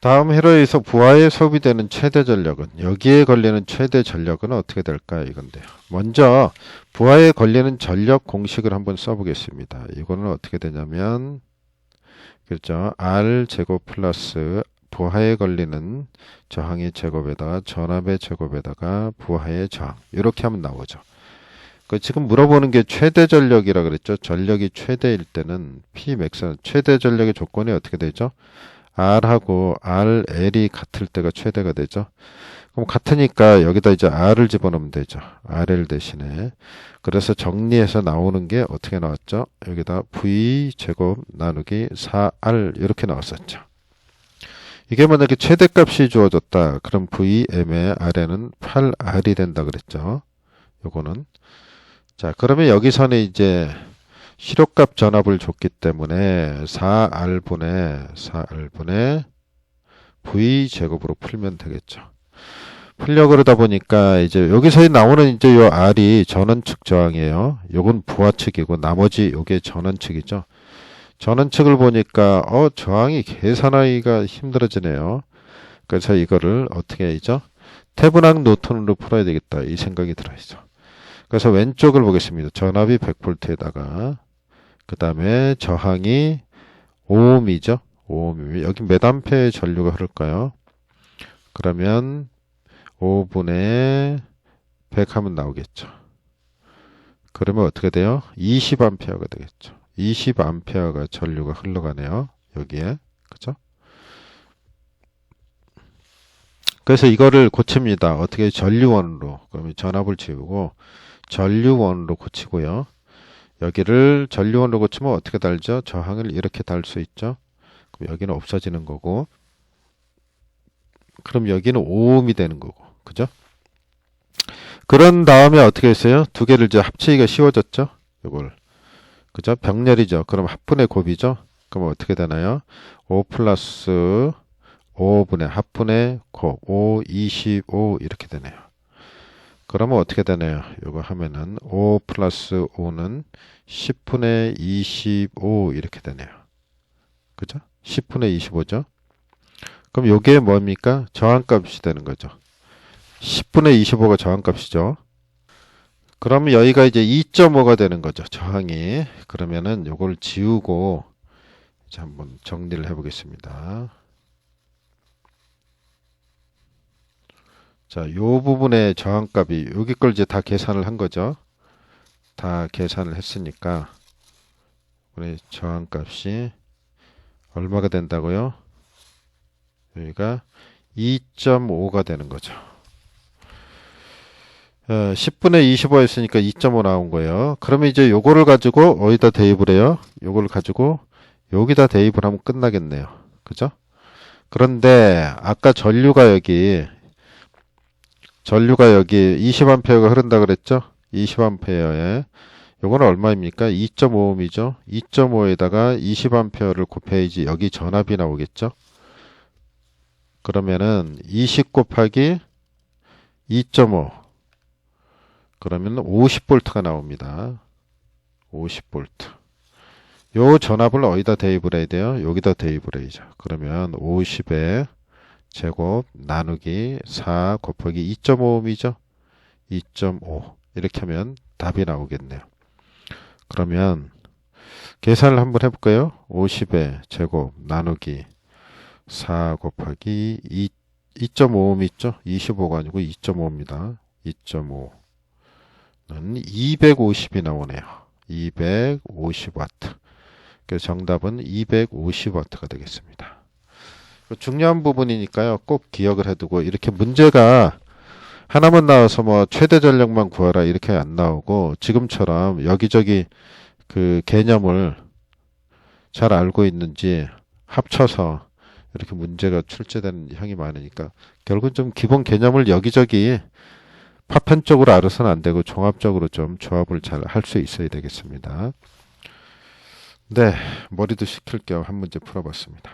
다음 회로에서 부하에 소비되는 최대 전력은 여기에 걸리는 최대 전력은 어떻게 될까요? 이건데요. 먼저 부하에 걸리는 전력 공식을 한번 써보겠습니다. 이거는 어떻게 되냐면 그렇죠. R 제곱 플러스 부하에 걸리는 저항의 제곱에다가 전압의 제곱에다가 부하의 저항 이렇게 하면 나오죠. 그 지금 물어보는 게 최대 전력이라 그랬죠. 전력이 최대일 때는 P 맥스는 최대 전력의 조건이 어떻게 되죠? R하고 RL이 같을 때가 최대가 되죠. 그럼 같으니까 여기다 이제 R을 집어넣으면 되죠. RL 대신에. 그래서 정리해서 나오는 게 어떻게 나왔죠? 여기다 V 제곱 나누기 4R 이렇게 나왔었죠. 이게 만약에 최대값이 주어졌다. 그럼 VM의 R에는 8R이 된다 그랬죠. 요거는. 자, 그러면 여기서는 이제 시력값 전압을 줬기 때문에 4R분의 4R분의 V 제곱으로 풀면 되겠죠. 풀려 그러다 보니까 이제 여기서 나오는 이제 요 R이 전원측 저항이에요. 요건 부하측이고 나머지 요게 전원측이죠. 전원측을 보니까 어 저항이 계산하기가 힘들어지네요. 그래서 이거를 어떻게 해야죠? 태분항 노턴으로 풀어야 되겠다 이 생각이 들어있죠. 그래서 왼쪽을 보겠습니다. 전압이 100V에다가 그 다음에 저항이 5ohm이죠. 5ohm. 여기 몇 암페의 전류가 흐를까요? 그러면 5분의 100 하면 나오겠죠. 그러면 어떻게 돼요? 20A가 되겠죠. 20A가 전류가 흘러가네요. 여기에. 그죠? 그래서 이거를 고칩니다. 어떻게 전류원으로. 그러면 전압을 지우고 전류원으로 고치고요. 여기를 전류원으로 고치면 어떻게 달죠? 저항을 이렇게 달 수 있죠. 그럼 여기는 없어지는 거고 그럼 여기는 5ohm이 되는 거고 그죠? 그런 다음에 어떻게 했어요? 두 개를 이제 합치기가 쉬워졌죠? 이걸 그죠? 병렬이죠. 그럼 합분의 곱이죠? 그럼 어떻게 되나요? 5 플러스 5분의 합분의 곱 5, 25 이렇게 되네요. 그러면 어떻게 되나요? 이거 하면은 5 플러스 5는 10분의 25 이렇게 되네요. 그죠? 10분의 25죠? 그럼 요게 뭡니까? 저항값이 되는 거죠. 10분의 25가 저항값이죠. 그러면 여기가 이제 2.5가 되는 거죠. 저항이. 그러면은 요걸 지우고 이제 한번 정리를 해 보겠습니다. 자, 요 부분의 저항값이 여기 걸 이제 다 계산을 한 거죠. 다 계산을 했으니까 우리 저항값이 얼마가 된다고요? 여기가 2.5가 되는 거죠. 어, 10분의 25 했으니까 2.5 나온 거예요. 그러면 이제 요거를 가지고 어디다 대입을 해요? 요거를 가지고 여기다 대입을 하면 끝나겠네요. 그죠? 그런데 아까 전류가 여기 전류가 여기 20A가 흐른다 그랬죠? 20A에 요거는 얼마입니까? 2.5ohm이죠. 2.5에다가 20A를 곱해야지 여기 전압이 나오겠죠? 그러면은 20 곱하기 2.5 그러면 50V가 나옵니다. 50V. 요 전압을 어디다 대입을 해야 돼요? 여기다 대입을 해야죠. 그러면 50에 제곱 나누기 4 곱하기 2.5ohm이죠. 2.5 이렇게 하면 답이 나오겠네요. 그러면 계산을 한번 해볼까요? 50의 제곱 나누기 4 곱하기 2, 2.5ohm 있죠? 25가 아니고 2.5입니다. 2.5는 250이 나오네요. 250W. 그래서 정답은 250W가 되겠습니다. 중요한 부분이니까요. 꼭 기억을 해두고 이렇게 문제가 하나만 나와서 뭐 최대 전력만 구하라 이렇게 안 나오고 지금처럼 여기저기 그 개념을 잘 알고 있는지 합쳐서 이렇게 문제가 출제되는 형이 많으니까 결국은 좀 기본 개념을 여기저기 파편적으로 알아서는 안 되고 종합적으로 좀 조합을 잘 할 수 있어야 되겠습니다. 네, 머리도 식힐 겸 한 문제 풀어봤습니다.